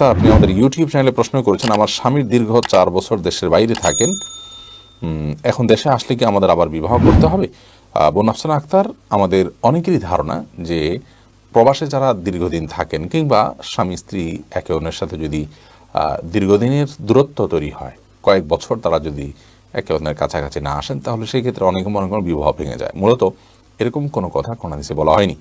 আক্তার আপনি আমাদের ইউটিউব চ্যানেলে প্রশ্ন করেছেন, আমার স্বামীর দীর্ঘ চার বছর দেশের বাইরে থাকেন। এখন দেশে আসলে কি আমাদের আবার বিবাহ করতে হবে? বোন আফসানা আক্তার, আমাদের অনেকেরই ধারণা যে প্রবাসে যারা দীর্ঘদিন থাকেন কিংবা স্বামী, স্ত্রী একে অন্যের সাথে যদি দীর্ঘদিনের দূরত্ব তৈরি হয়, কয়েক বছর তারা যদি একে অন্যের কাছাকাছি না আসেন, তাহলে সেই ক্ষেত্রে অনেক মনে করেন বিবাহ ভেঙে যায়। মূলত এরকম কোনো কথা কোনো হাদিসে বলা হয়নি।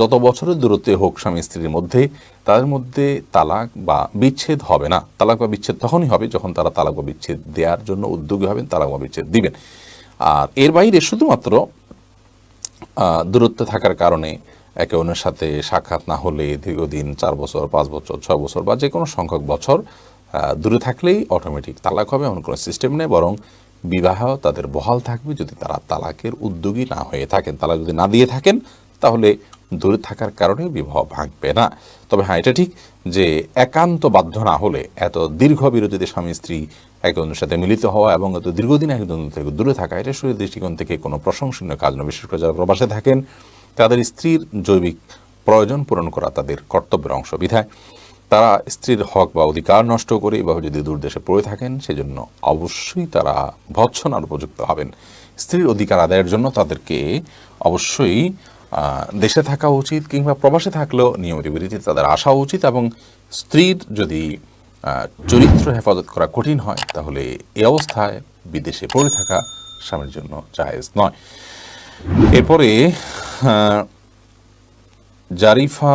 যত বছরের দূরত্বে হোক স্বামী স্ত্রীর মধ্যে, তাদের মধ্যে তালাক বা বিচ্ছেদ হবে না। তালাক বা বিচ্ছেদ তখনই হবে যখন তারা তালাক বা বিচ্ছেদ দেওয়ার জন্য উদ্যোগী হবেন, তালাক বা বিচ্ছেদ দিবেন। আর এর বাইরে শুধুমাত্র দূরত্বে থাকার কারণে একে অন্যের সাথে সাক্ষাৎ না হলে দীর্ঘদিন চার বছর, পাঁচ বছর, ছয় বছর বা যে কোনো সংখ্যক বছর দূরে থাকলেই অটোমেটিক তালাক হবে এমন কোনো সিস্টেম নেই, বরং বিবাহ তাদের বহাল থাকবে যদি তারা তালাকের উদ্যোগী না হয়ে থাকেন। তালাক যদি না দিয়ে থাকেন, তাহলে দূরে থাকার কারণে বিবাহ ভাঙবে না। তবে হ্যাঁ এটা ঠিক যে একান্ত বাধ্য না হলে এত দীর্ঘ বিরতিতে স্বামী স্ত্রী একে অন্যের সাথে মিলিত হওয়া এবং এত দীর্ঘদিন একে অন্য থেকে দূরে থাকা, এটা শরীর দৃষ্টিকোণ থেকে কোনো প্রশংসনীয় কাজ নয়। বিশেষ করে যারা প্রবাসে থাকেন, তাদের স্ত্রীর জৈবিক প্রয়োজন পূরণ করা তাদের কর্তব্যের অংশ। বিধায় তারা স্ত্রীর হক বা অধিকার নষ্ট করে এভাবে যদি দূর দেশে পড়ে থাকেন, সেজন্য অবশ্যই তারা ভৎসনার উপযুক্ত হবেন। স্ত্রীর অধিকার আদায়ের জন্য তাদেরকে অবশ্যই দেশে থাকা উচিত কিংবা প্রবাসে থাকলেও নিয়মিত বিরতিতে তাদের আসা উচিত এবং স্ত্রীর যদি চরিত্র হেফাজত করা কঠিন হয়, তাহলে এ অবস্থায় বিদেশে পড়ে থাকা স্বামীর জন্য জায়েজ নয়। এরপরে জারিফা